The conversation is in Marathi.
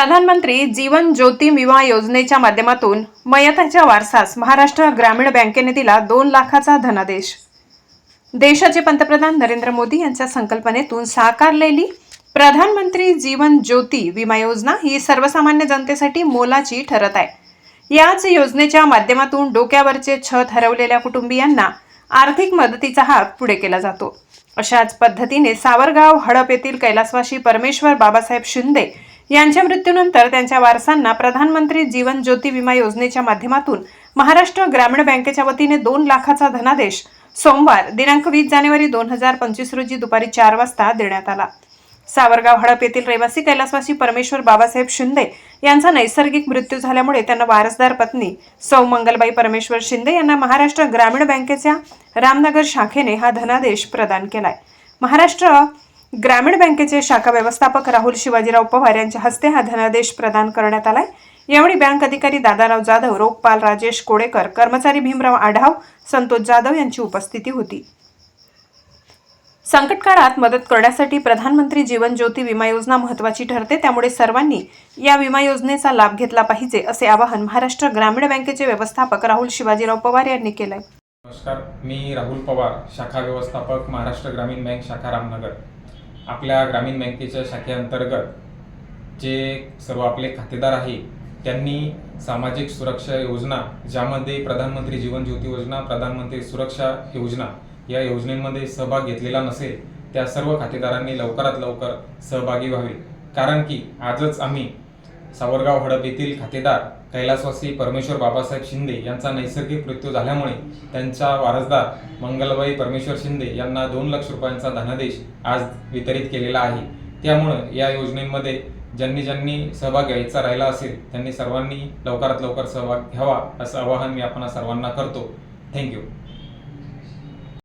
प्रधानमंत्री जीवन ज्योती विमा योजनेच्या माध्यमातून मयताच्या वारसास महाराष्ट्र ग्रामीण बँकेने दिला दोन लाखाचा धनादेश. देशाचे पंतप्रधान नरेंद्र मोदी यांच्या संकल्पनेतून साकारलेली प्रधानमंत्री जीवन ज्योती विमा योजना ही सर्वसामान्य जनतेसाठी मोलाची ठरत आहे. याच योजनेच्या माध्यमातून डोक्यावरचे छत हरवलेल्या कुटुंबियांना आर्थिक मदतीचा हात पुढे केला जातो. अशाच पद्धतीने सावरगाव हडप येथील कैलासवाशी परमेश्वर बाबासाहेब शिंदे यांच्या मृत्यूनंतर त्यांच्या वारसांना प्रधानमंत्री जीवन ज्योती विमा योजनेच्या माध्यमातून महाराष्ट्र ग्रामीण बँकेच्या वतीने दोन लाखाचा धनादेश सोमवार दिनांक वीस जानेवारी दोन हजार पंचवीस रोजी दुपारी चार वाजता देण्यात आला. सावरगाव हडप येथील रहिवासी कैलासवासी परमेश्वर बाबासाहेब शिंदे यांचा नैसर्गिक मृत्यू झाल्यामुळे त्यांना वारसदार पत्नी सौ मंगलबाई परमेश्वर शिंदे यांना महाराष्ट्र ग्रामीण बँकेच्या रामनगर शाखेने हा धनादेश प्रदान केलाय. महाराष्ट्र ग्रामीण बँकेचे शाखा व्यवस्थापक राहुल शिवाजीराव पवार यांच्या हस्ते हा धनादेश प्रदान करण्यात आलाय. यावेळी बँक अधिकारी दादाराव जाधव रोगपाल राजेश कोडेकर कर्मचारी भीमराव आढाव संतोष जाधव यांची उपस्थिती होती. संकट काळात मदत करण्यासाठी प्रधानमंत्री जीवन ज्योती विमा योजना महत्वाची ठरते. त्यामुळे सर्वांनी या विमा योजनेचा लाभ घेतला पाहिजे असे आवाहन महाराष्ट्र ग्रामीण बँकेचे व्यवस्थापक राहुल शिवाजीराव पवार यांनी केलंय. नमस्कार. मी राहुल पवार शाखा व्यवस्थापक महाराष्ट्र ग्रामीण बँक शाखा रामनगर. आपल्या ग्रामीण बँकेच्या शाखेअंतर्गत जे सर्व आपले खातेदार आहे त्यांनी सामाजिक सुरक्षा योजना ज्यामध्ये प्रधानमंत्री जीवन ज्योती योजना प्रधानमंत्री सुरक्षा योजना या योजनेमध्ये सहभाग घेतलेला नसेल त्या सर्व खातेदारांनी लवकरात लवकर सहभागी व्हावे. कारण की आजच आम्ही सावरगाव हडप येथील खातेदार कैलासवासी परमेश्वर बाबासाहेब शिंदे यांचा नैसर्गिक मृत्यू झाल्यामुळे त्यांचा वारसदार मंगलबाई परमेश्वर शिंदे यांना दोन लक्ष रुपयांचा धनादेश आज वितरित केलेला आहे. त्यामुळं या योजनेमध्ये ज्यांनी ज्यांनी सहभाग घ्यायचा राहिला असेल त्यांनी सर्वांनी लवकरात लवकर सहभाग घ्यावा असं आवाहन मी आपण सर्वांना करतो. थँक्यू